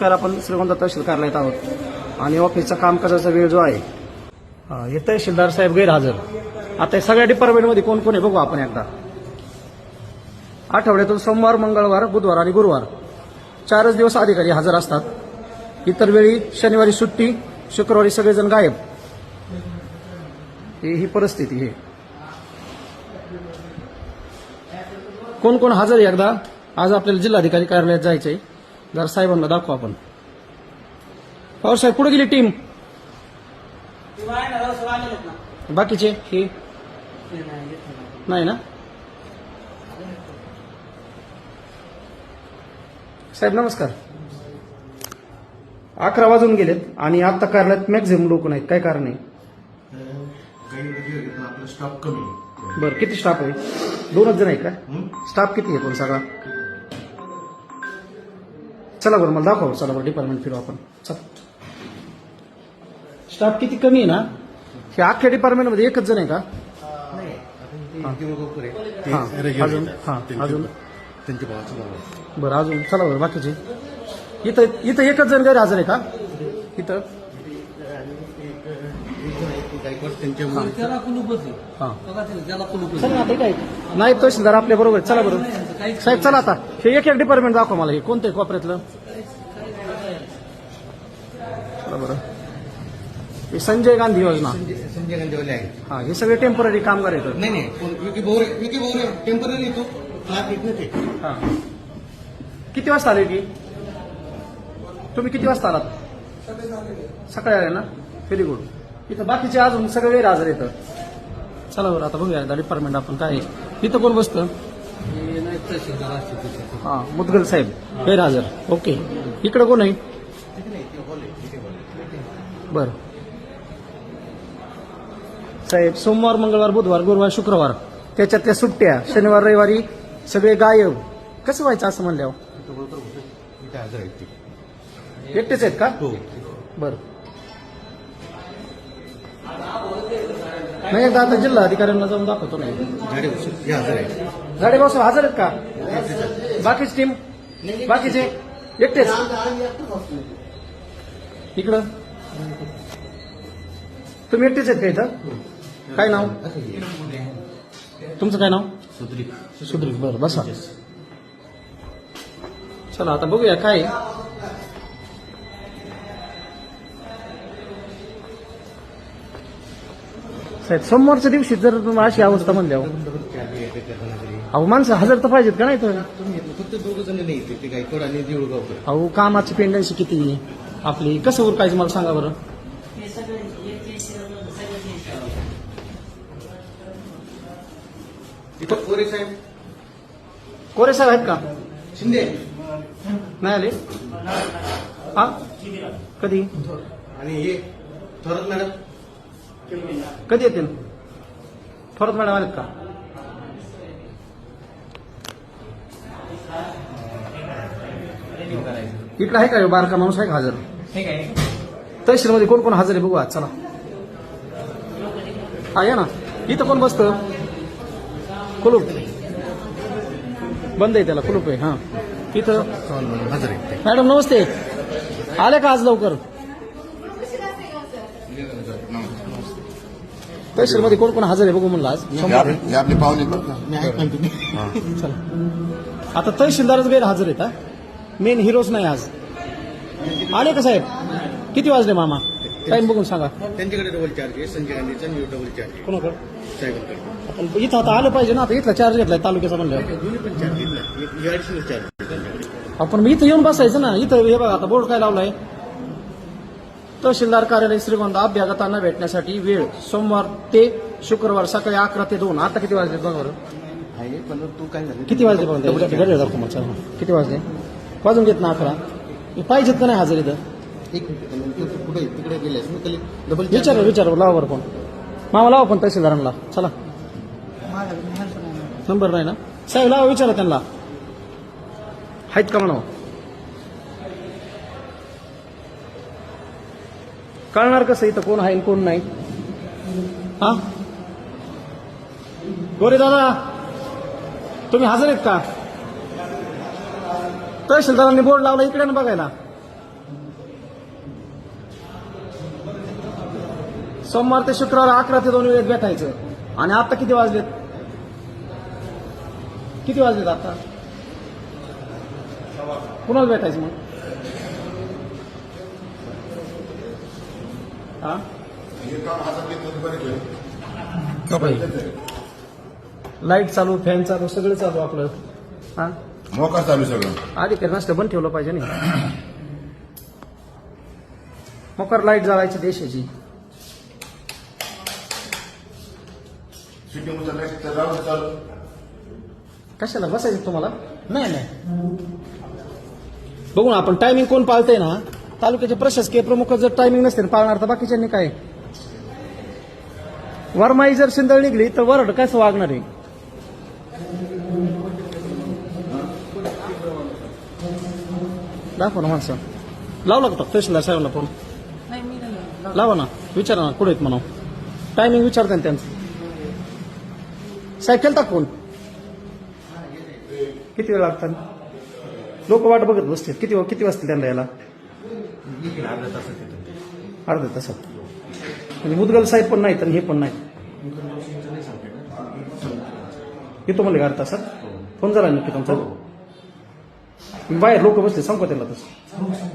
नमस्कार आपण श्रीमंत तहसील येत आहोत. आणि ऑफिसचा कामकाजाचा वेळ जो आहे अं, हे तहसीलदार साहेब गैरहजर. आता हे सगळ्या डिपार्टमेंटमध्ये कोण कोण आहे बघू आपण एकदा. आठवड्यातून सोमवार मंगळवार बुधवार आणि गुरुवार. चारच दिवस अधिकारी हजर असतात. इतर वेळी शनिवारी सुट्टी शुक्रवारी सगळेजण गायब. ही ही परिस्थिती आहे. कोण कोण हजर आहे एकदा? आज आपल्याला जिल्हाधिकारी कार्यालयात जायचंय. जरा साहेबांना दाखवू आपण. पवार साहेब कुठे गेली टीम? बाकीचे? हे? नाही ना? साहेब नमस्कार. अकरा वाजून गेलेत आणि आता कार्यालयात मॅक्झिमम लोक नाहीत. काय कारण आहे. बरं किती स्टाफ आहे? दोनच जण आहे का? स्टाफ किती आहे पण सगळा? चला बरं मला दाखवा चला बरं डिपार्टमेंट फिरू आपण. चल. स्टाफ किती कमी आहे ना? हे अख्ख्या डिपार्टमेंटमध्ये एकच जण आहे का? हा, अजून? हा, अजून? त्यांचे. बरं अजून. चला बरं बाकीचे. इथं इथं एकच जण गैर हजर आहे का? इथं एक जण आहे, ते गायकवाड त्यांच्या त्याला कुलूपच आहे? हा. बघा ते, कुलूपच नाही तहसीलदार आपल्या बरोबर चला बरं. साहेब चला आता. हे एक एक डिपार्टमेंट दाखवा मला हे. कोणतं आहे कोपऱ्यातलं? चला बरं. हे संजय गांधी योजना. संजय संजय गांधीवाले आहे. हा हे सगळे टेंपररी कामगार आहेत. नाही नाही. पण विकी भोवरे विकी भोवरे टेंपररी येतो. क्लास येत नाही ते. हा. किती वाजता आले की? तुम्ही किती वाजता आलात? सकाळी आले. ना? व्हेरी गुड इथं बाकीचे अजून सगळे वेळ हजर येतं चला बरं आता बघूया एकदा डिपार्टमेंट आपण काय आहे. इथं कोण बसतं? हे. हा मुदगल साहेब. गैरहजर ओके. इकडं कोण आहे? बर. साहेब सोमवार मंगळवार बुधवार गुरुवार शुक्रवार. त्याच्यात त्या सुट्ट्या शनिवार रविवारी सगळे गायब. कसं व्हायचं असं म्हणल्यावर? एकटेच आहेत का? हो. बर. नाही एकदा आता जिल्हा अधिकाऱ्यांना जाऊन दाखवतो नाही झाडे बसून हे हजर आहे हजर आहेत का? बाकीची टीम बाकीचे? एकटेच? इकडं. तुम्ही एकटेच आहेत का इथं? काय नाव? तुमचं काय नाव? सुधरी सुधीर बरं बसा. चला आता बघूया काय साहेब सोमवारच्या दिवशी जर अशी अवस्था म्हणल्यावर अहो माणसं हजर तर पाहिजेत का नाही तर? फक्त दोघं जण नाही येते ते गायकवाड आणि देऊळगावकर अहो कामाची पेंडन्सी किती? आपली कसं उरकायचं मला सांगा बरं. तिथं कोरे साहेब. कोरे साहेब आहेत का? शिंदे. नाही आले? हा? कधी? आणि हे थोरात मॅडम. कधी येतील? थोरात मॅडम आलेत का? इकडं आहे का बारका माणूस आहे का हजर? तहसीलमध्ये कोण कोण हजर आहे बघू आज चला. हा या ना. इथं कोण बसतं? कुलूप. बंद आहे त्याला कुलूप आहे हा. इथं. हजर आहेत ते मॅडम नमस्ते. आले का आज लवकर? तहसीलमध्ये कोण कोण हजर आहे बघू म्हणलं आज हे आपले हे आपले पाहुणे आहेत बरं का? मी ऐकलं ना तुम्ही चला आता तहसीलदारच गैरहजर आहेत हा मेन हिरोच नाही आज आले का साहेब किती वाजले मामा टाइम बघून सांगा त्यांच्याकडे डबल चार्ज आहे संजय गांधीचा मी डबल चार्ज आहे कोणाकडे साहेबांकडे आपण इथं आता आलं पाहिजे ना आता इथला चार्ज घेतलाय तालुक्याचा म्हणल्यावर दोन्ही पण चार्ज घेतला एक ॲडिशनल चार्ज आहे त्यांच्याकडे आपण इथं येऊन बसायचं ना इथं हे बघा आता बोर्ड काय लावलाय तहसीलदार कार्यालय श्रीगोंदा अभ्यागतांना भेटण्यासाठी वेळ सोमवार ते शुक्रवार सकाळी अकरा ते दोन. आता किती वाजले बघा बरं. आहे पण तू काय झालं? किती वाजले बघा दाखव मला चला. किती वाजले? वाजून घेत ना अकरा. हे पाहिजेत का नाही हजर इथं. एक मिनिट तू तू कुठे तिकडे गेलेस ना खाली डबल विचार विचार लावा बरं फोन मामा लावा पण तहसीलदारांना. चला. नंबर नाही ना? साहेब लावा विचारा त्यांना. आहेत का म्हणा कळणार कसं इथं कोण आहे कोण नाही? हा? गोरे दादा तुम्ही हजर आहेत का? तहसीलदारांनी बोर्ड लावला इकडे ना बघायला. सोमवार ते शुक्रवार अकरा ते दोन वेळेत भेटायचं. आणि आता किती वाजलेत? किती वाजलेत आता? कुणाला भेटायचं मग? लाइट चालू फॅन चालू सगळं चालू आपलं. हा? मोका चालू सगळं. अधिकारी नसतं बंद ठेवलं पाहिजे नाही मकर लाइट जाळायची देशाची. सिटी मध्ये राहून चालू. कशाला बसायचं तुम्हाला? नाही नाही. बघू ना आपण टायमिंग कोण पाळतंय ना? तालुक्याचे प्रशासकीय प्रमुख जर टायमिंग नसते ना पाळणार. तर बाकीच्यांनी काय? वरमाई जर शिंदळ निघली तर वरड कसं वागणार आहे? दाखव ना माणसं. लावला का तहसीलदार साहेबांना फोन नाही मी नाही लावा. ना. विचारा ना कुठे आहेत म्हणा टायमिंग विचारता ना त्यांचं. सायकल टाक फोन किती वेळ लागतात लोक वाट बघत बसतील. किती किती वाजतील त्यांना यायला येतील अर्ध्या तासात येतो. अर्ध्या तासात. म्हणजे मुदगल साहेब पण नाहीत आणि हे पण नाही येतो म्हणले का अर्ध्या तासात? फोन झाला नक्की तुमचा? बाहेर लोक बसले सांगू का त्यांना तसं?